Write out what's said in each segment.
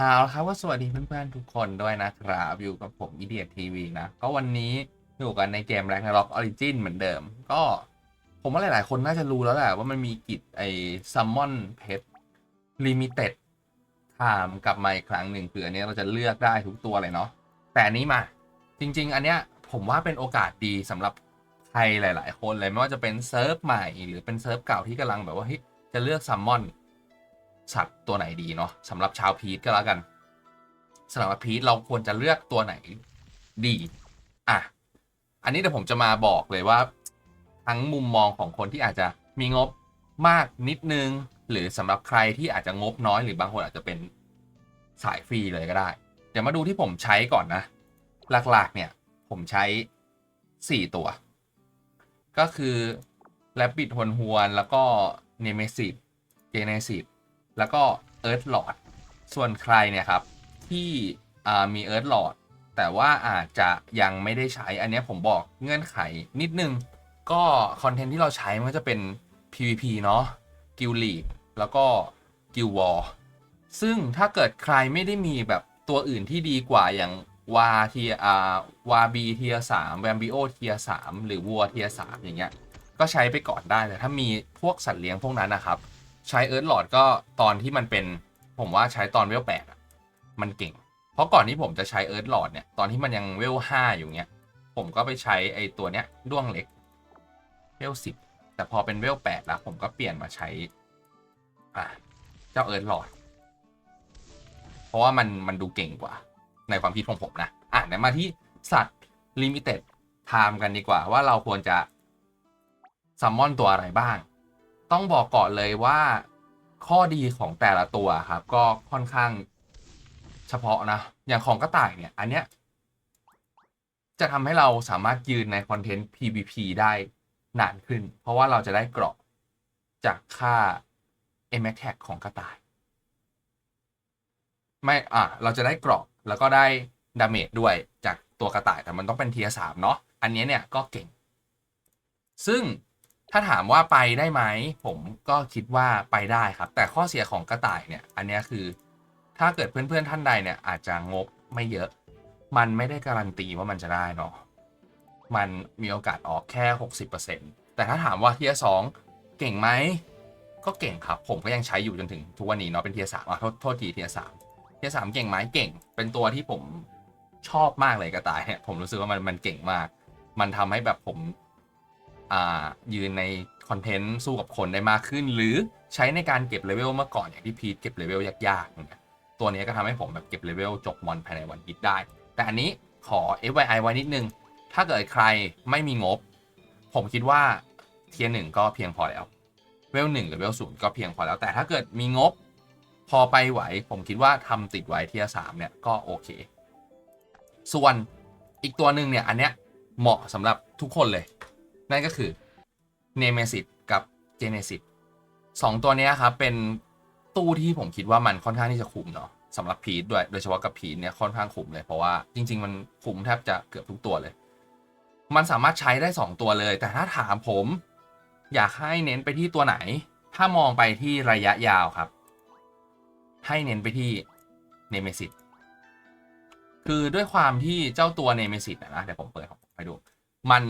เอาละครับก็สวัสดีเพื่อนๆทุกคนด้วยนะครับ อยู่กับผมอีเดียทีวีนะ ก็วันนี้อยู่กันในเกม Ragnarok Origin เหมือนเดิม ก็ผมว่าหลายๆ คนน่าจะรู้แล้วแหละว่ามันมีกิจไอ้ Summon Pet Limited Time กลับมาอีกครั้งหนึ่งคืออันนี้เราจะเลือกได้ทุกตัวเลยเนาะแต่อันนี้มา จริง ๆ อันเนี้ยผมว่าเป็นโอกาสดีสำหรับใครหลาย ๆ คนเลยไม่ว่าจะเป็นเซิร์ฟใหม่หรือเป็นเซิร์ฟเก่าที่กำลังแบบว่าจะเลือกซัมมอน สัตว์ตัวไหนดีเนาะสำหรับชาวพีทก็แล้วกันสำหรับพีทเราควรจะเลือกตัวไหนดีอะอันนี้เดี๋ยวผมจะมาบอกเลยว่า ทั้งมุมมองของคนที่อาจจะมีงบมากนิดนึง หรือสำหรับใครที่อาจจะงบน้อยหรือบางคนอาจจะเป็นสายฟรีเลยก็ได้ เดี๋ยวมาดูที่ผมใช้ก่อนนะ หลักๆเนี่ยผมใช้ 4 ตัว ก็คือ Rabbit ฮวนฮวนแล้วก็ Nemesis Genesis แล้วก็ Earth Lord ส่วนใครเนี่ยครับที่มี Earth Lord แต่ว่าอาจจะยังไม่ได้ใช้อันนี้ผมบอกเงื่อนไขนิดนึง ก็คอนเทนต์ที่เราใช้มันจะเป็น PVP เนาะ Guild League แล้วก็ Guild War ซึ่งถ้าเกิดใครไม่ได้มีแบบตัวอื่นที่ดีกว่าอย่างวาเทียอาวาบีเทียสามแวมบิโอเทียสามหรือวัวเทียสามอย่างเงี้ยก็ใช้ไปก่อนได้แต่ถ้ามีพวกสัตว์เลี้ยงพวกนั้นนะครับ ใช้เอิร์ธหลอดก็ตอนที่มันเป็นผมว่าใช้ตอนเวลแปดอะมันเก่ง เพราะก่อนที่ผมจะใช้เอิร์ธหลอดเนี่ยตอนที่มันยังเวลห้าอยู่เนี้ยผมก็ไปใช้ไอ้ตัวเนี้ยด้วงเล็กเวลสิบแต่พอเป็นเวลแปดแล้วผมก็เปลี่ยนมาใช้อะเจ้าเอิร์ธหลอดเพราะว่ามันมันดูเก่งกว่า ในความคิดของผมนะอะเดี๋ยวมาที่สัตว์ลิมิเต็ดไทม์กันดีกว่าว่าเราควรจะซัมมอนตัวอะไรบ้าง ต้องบอกก่อนเลยว่าข้อดีของแต่ละตัวครับ ก็ค่อนข้างเฉพาะนะ อย่างของกระต่ายเนี่ย อันเนี้ยจะทำให้เราสามารถยืนในคอนเทนต์ PVP ได้นานขึ้น เพราะว่าเราจะได้เกราะจากค่า m a c t ของกระต่าย ไม่ อะ เราจะได้เกราะแล้วก็ได้ดาเมจด้วยจากตัวกระต่ายแต่มันต้องเป็นเทียสามเนาะอันนี้เนี่ยก็เก่ง ซึ่ง ถ้าถามว่าไปได้ไหม ผมก็คิดว่าไปได้ครับ แต่ข้อเสียของกระต่ายเนี่ย อันนี้คือ ถ้าเกิดเพื่อนๆท่านใดเนี่ย อาจจะงบไม่เยอะ มันไม่ได้การันตีว่ามันจะได้เนาะมันมีโอกาสออกแค่ 60%แต่ถ้าถามว่าเทียสองเก่งไหม ก็เก่งครับ ผมก็ยังใช้อยู่จนถึงทุกวันนี้เนาะเป็นเทียสามอะโทษโทษทีเทียสามเทียสามเก่งไหมเก่ง เป็นตัวที่ผมชอบมากเลยกระต่ายเนี่ยผมรู้สึกว่ามันมันเก่งมาก มันทำให้แบบผม ยืนในคอนเทนต์สู้กับคนได้มากขึ้น หรือใช้ในการเก็บเลเวลเมื่อก่อนอย่างที่พีทเก็บเลเวลยากๆอย่างเงี้ยตัวนี้ก็ทำให้ผมแบบเก็บเลเวลจบมอนภายในวันฮิตได้ แต่อันนี้ขอ FYI ไว้นิดนึง ถ้าเกิดใครไม่มีงบ ผมคิดว่าเทียร์หนึ่งก็เพียงพอแล้ว เวลหนึ่งหรือเวลศูนย์ก็เพียงพอแล้ว แต่ถ้าเกิดมีงบ พอไปไหว ผมคิดว่าทำติดไว้เทียร์สามเนี่ยก็โอเค ส่วนอีกตัวหนึ่งเนี่ยอันเนี้ยเหมาะสำหรับทุกคนเลย นั่นก็คือ Nemesis กับ Genesis สองตัวนี้ครับ เป็นตู้ที่ผมคิดว่ามันค่อนข้างที่จะคุ้มเนาะสำหรับพีทด้วย โดยเฉพาะกับพีทเนี่ยค่อนข้างคุ้มเลย เพราะว่าจริง ๆ มันคุ้มแทบจะเกือบทุกตัวเลย มันสามารถใช้ได้ 2 ตัวเลย แต่ถ้าถามผม อยากให้เน้นไปที่ตัวไหน ถ้ามองไปที่ระยะยาวครับ ให้เน้นไปที่ Nemesis คือด้วยความที่เจ้าตัว Nemesis นะนะเดี๋ยวผมเปิดให้ดู มัน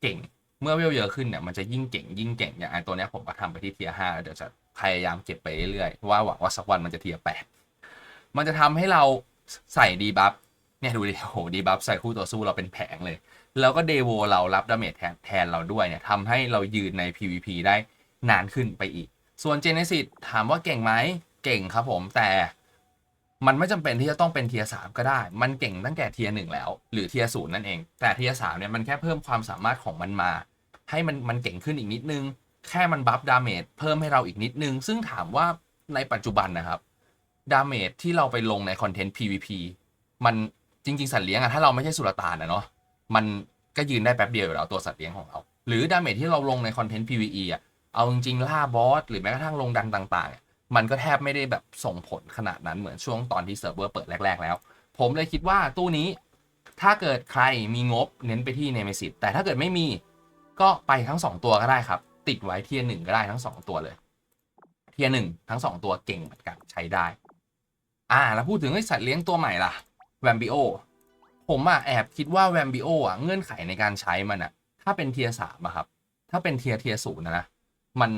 เก่ง เมื่อเวลเยอะขึ้นเนี่ยมันจะยิ่งเก่งยิ่งเก่งอย่างไอตัวเนี้ยผมก็ทำไปที่เทียห้าเดี๋ยวจะพยายามเก็บไปเรื่อยๆเพราะว่าหวังว่าสักวันมันจะเทียแปดมันจะทำให้เราใส่ดีบัฟเนี่ยดูดิโอ้โหดีบัฟใส่คู่ต่อสู้เราเป็นแผงเลย แล้วก็เดโวเรารับดาเมจแทนเราด้วยเนี่ยทำให้เรายืนใน PVP ได้นานขึ้นไปอีก ส่วน Genesis ถามว่าเก่งไหมเก่งครับผมแต่มันไม่จำเป็นที่จะต้องเป็นเทียสามก็ได้ มันเก่งตั้งแต่เทียหนึ่งแล้ว หรือเทียศูนย์นั่นเอง แต่เทียสามเนี่ยมันแค่เพิ่มความสามารถของมันมา ให้มันมันเก่งขึ้นอีกนิดนึง แค่มันบัฟดาเมจเพิ่มให้เราอีกนิดนึง ซึ่งถามว่าในปัจจุบันนะครับ ดาเมจที่เราไปลงในคอนเทนต์ PVP มันจริง ๆ สัตว์เลี้ยงอะถ้าเราไม่ใช่สุลต่านนะเนาะมันก็ยืนได้แป๊บเดียวอยู่แล้วตัวสัตว์เลี้ยงของเรา หรือดาเมจที่เราลงในคอนเทนต์ PVE อะเอาจริงๆล่าบอสหรือแม้กระทั่งลงดันต่าง ๆ มันก็แทบไม่ได้แบบส่งผลขนาดนั้นเหมือนช่วงตอนที่เซิร์ฟเวอร์เปิดแรก ๆ แล้ว ผมเลยคิดว่าตู้นี้ถ้าเกิดใครมีงบเน้นไปที่เนมิสิตแต่ถ้าเกิดไม่มี ก็ไปทั้ง 2 ตัวก็ได้ครับ ติดไว้เทียร์หนึ่งก็ได้ทั้ง 2 ตัวเลย เทียร์หนึ่งทั้ง 2 ตัวเก่งเหมือนกันใช้ได้ อ่า แล้วพูดถึงไอ้สัตว์เลี้ยงตัวใหม่ล่ะแวมบิโอผมอะแอบคิดว่าแวมบิโออะเงื่อนไขในการใช้มันอะถ้าเป็นเทียร์สามอะครับ ถ้าเป็นเทียร์เทียร์ศูนย์นะนะมัน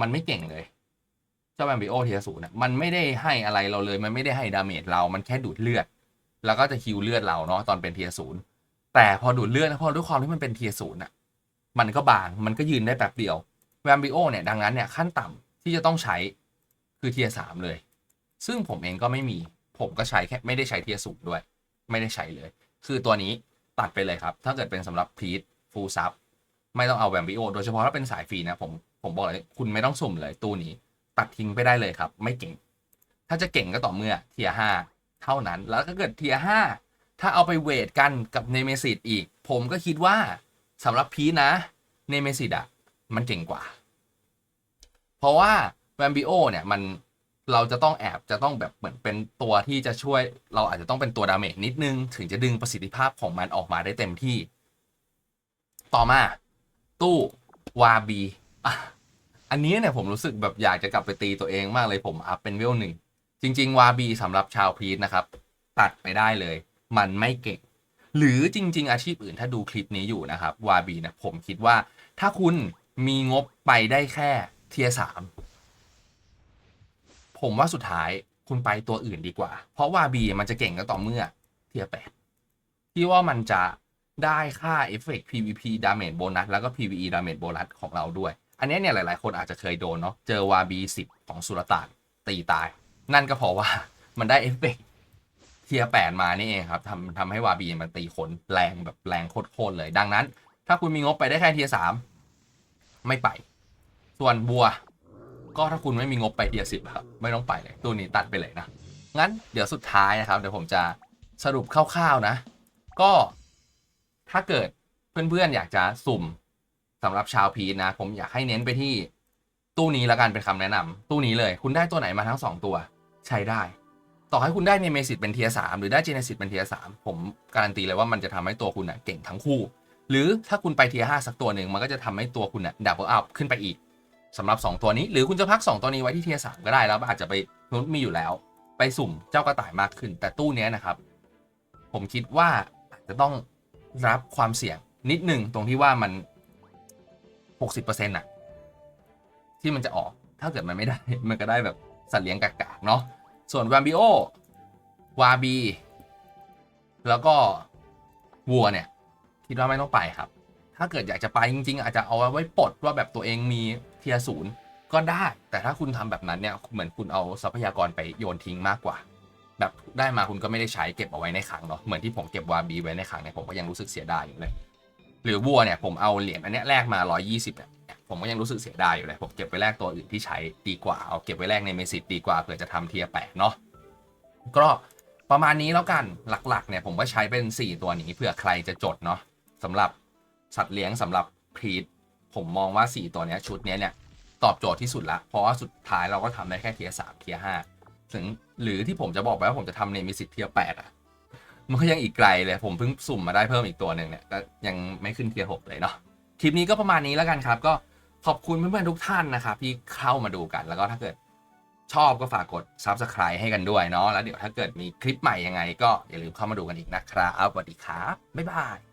มันไม่เก่งเลยเจ้าแวมบิโอเทียศูนย์อะมันไม่ได้ให้อะไรเราเลย มันไม่ได้ให้ดาเมจเรา มันแค่ดูดเลือด แล้วก็จะฮิวเลือดเราเนาะตอนเป็นเทียศูนย์แต่พอดูดเลือดนะพอด้วยความที่มันเป็นเทียศูนย์อะ มันก็บางมันก็ยืนได้แป๊บเดียวแวมบิโอเนี่ยดังนั้นเนี่ยขั้นต่ำที่จะต้องใช้คือเทียสามเลย ซึ่งผมเองก็ไม่มีผมก็ใช้แค่ไม่ได้ใช้เทียสูงด้วย ไม่ได้ใช้เลย คือตัวนี้ตัดไปเลยครับ ถ้าเกิดเป็นสำหรับพีทฟูลซับไม่ต้องเอาแวมบิโอโดยเฉพาะถ้าเป็นสายฟรีนะผมผมบอกเลยคุณไม่ต้องสุ่มเลยตู้นี้ ตัดทิ้งไปได้เลยครับ ไม่เก่ง ถ้าจะเก่งก็ต่อเมื่อเทียห้าเท่านั้น แล้วถ้าเกิดเทียห้าถ้าเอาไปเวทกันกับเนเมซิตอีก ผมก็คิดว่า สำหรับพีนะ เนเมซิตอะมันเก่งกว่า เพราะว่าแวมบิโอเนี่ยมันเราจะต้องแอบจะต้องแบบเหมือนเป็นตัวที่จะช่วย เราอาจจะต้องเป็นตัวดาเมจนิดนึง ถึงจะดึงประสิทธิภาพของมันออกมาได้เต็มที่ ต่อมา ตู้วาบีอันนี้เนี่ยผมรู้สึกแบบอยากจะกลับไปตีตัวเองมากเลยผมอัพเป็นเวลหนึ่ง จริง ๆ วาบีสำหรับชาวพีทนะครับ ตัดไปได้เลย มันไม่เก่ง หรือจริง ๆ อาชีพอื่นถ้าดูคลิปนี้อยู่นะครับวาบีนี่ยผมคิดว่า ถ้าคุณมีงบไปได้แค่เทียสามผมว่าสุดท้ายคุณไปตัวอื่นดีกว่า เพราะว่า B มันจะเก่งก็ต่อเมื่อเทียแปดที่ว่ามันจะได้ค่าเอฟเฟกต์ PVP damage bonus แล้วก็ PVE damage bonus ของเราด้วย อันนี้เนี่ยหลาย ๆ คนอาจจะเคยโดนเนาะเจอวา B 10ของสุลต่านตีตาย นั่นก็เพราะว่ามันได้เอฟเฟกต์ เทียแปดมานี่เองครับทำทำให้วาบีมันตีคนแรงแบบแรงโคตรๆเลย ดังนั้น ถ้าคุณมีงบไปได้แค่เทียสามไม่ไป ส่วนบัว ก็ถ้าคุณไม่มีงบไปเทียสิบครับ ไม่ต้องไปเลยตัวนี้ตัดไปเลยนะ งั้นเดี๋ยวสุดท้ายนะครับเดี๋ยวผมจะสรุปคร่าวๆนะ ก็ถ้าเกิดเพื่อนๆอยากจะสุ่มสำหรับชาวพีชนะ ผมอยากให้เน้นไปที่ตู้นี้ล้วกันเป็นคำแนะนำตู้นี้เลย คุณได้ตัวไหนมาทั้งสองตัว ใช้ได้ ต่อให้คุณได้เนเมซิตเป็นเทียสามหรือได้เจเนซิตเป็นเทียสามผมการันตีเลยว่ามันจะทำให้ตัวคุณนะเก่งทั้งคู่ หรือถ้าคุณไปเทียห้าสักตัวหนึ่งมันก็จะทำให้ตัวคุณนะดับเบิลอัพขึ้นไปอีกสำหรับ 2 ตัวนี้ หรือคุณจะพัก 2 ตัวนี้ไว้ที่เทียสามก็ได้แล้วอาจจะไปนุมีอยู่แล้ว ไปสุ่มเจ้ากระต่ายมากขึ้น แต่ตู้นี้นะครับ ผมคิดว่าอาจจะต้องรับความเสี่ยงนิดหนึ่งตรงที่ว่ามัน 60%น่ะที่มันจะออกถ้าเกิดมันไม่ได้มันก็ได้แบบสัตว์เลี้ยงกากๆเนาะ ส่วนว a มบิโอวาบีแล้วก็วัวเนี่ย คิดว่าไม่ต้องไปครับ ถ้าเกิดอยากจะไปจริง ๆ อาจจะเอาไว้ปลดว่าแบบตัวเองมีเทียศูนย์ก็ได้ แต่ถ้าคุณทำแบบนั้นเนี่ยเหมือนคุณเอาทรัพยากรไปโยนทิ้งมากกว่า แบบได้มาคุณก็ไม่ได้ใช้เก็บเอาไว้ในขังเนาะเหมือนที่ผมเก็บวาบีไว้ในขังเนี่ยผมก็ยังรู้สึกเสียดายอยู่เลย หรือวัวเนี่ยผมเอาเหรียญอันนี้แลกมา 120เนี่ย ผมก็ยังรู้สึกเสียดายอยู่เลยผมเก็บไว้แลกตัวอื่นที่ใช้ดีกว่า เอาเก็บไว้แลกในเมสิตดีกว่าเผื่อจะทำเทียแปดเนาะก็ประมาณนี้แล้วกันหลักๆเนี่ยผมก็ใช้เป็น 4 ตัวนี้เผื่อใครจะจดเนาะสำหรับสัตว์เลี้ยงสำหรับพรีดผมมองว่า 4 ตัวนี้ชุดนี้เนี่ยตอบโจทย์ที่สุดละ เพราะว่าสุดท้ายเราก็ทำได้แค่เทียสามเทียห้าถึงหรือที่ผมจะบอกไปว่าผมจะทำในมิสิตเทียแปดอะ มันก็ยังอีกไกลเลย ผมเพิ่งสุ่มมาได้เพิ่มอีกตัวหนึ่งเนี่ยก็ยังไม่ขึ้นเทียหกเลยเนาะ คลิปนี้ก็ประมาณนี้แล้วกันครับ ก็ ขอบคุณเพื่อนๆทุกท่านนะครับที่เข้ามาดูกัน แล้วก็ถ้าเกิดชอบก็ฝากกด Subscribe ให้กันด้วยเนาะแล้วเดี๋ยวถ้าเกิดมีคลิปใหม่ยังไง ก็อย่าลืมเข้ามาดูกันอีกนะครับสวัสดีครับบ๊ายบาย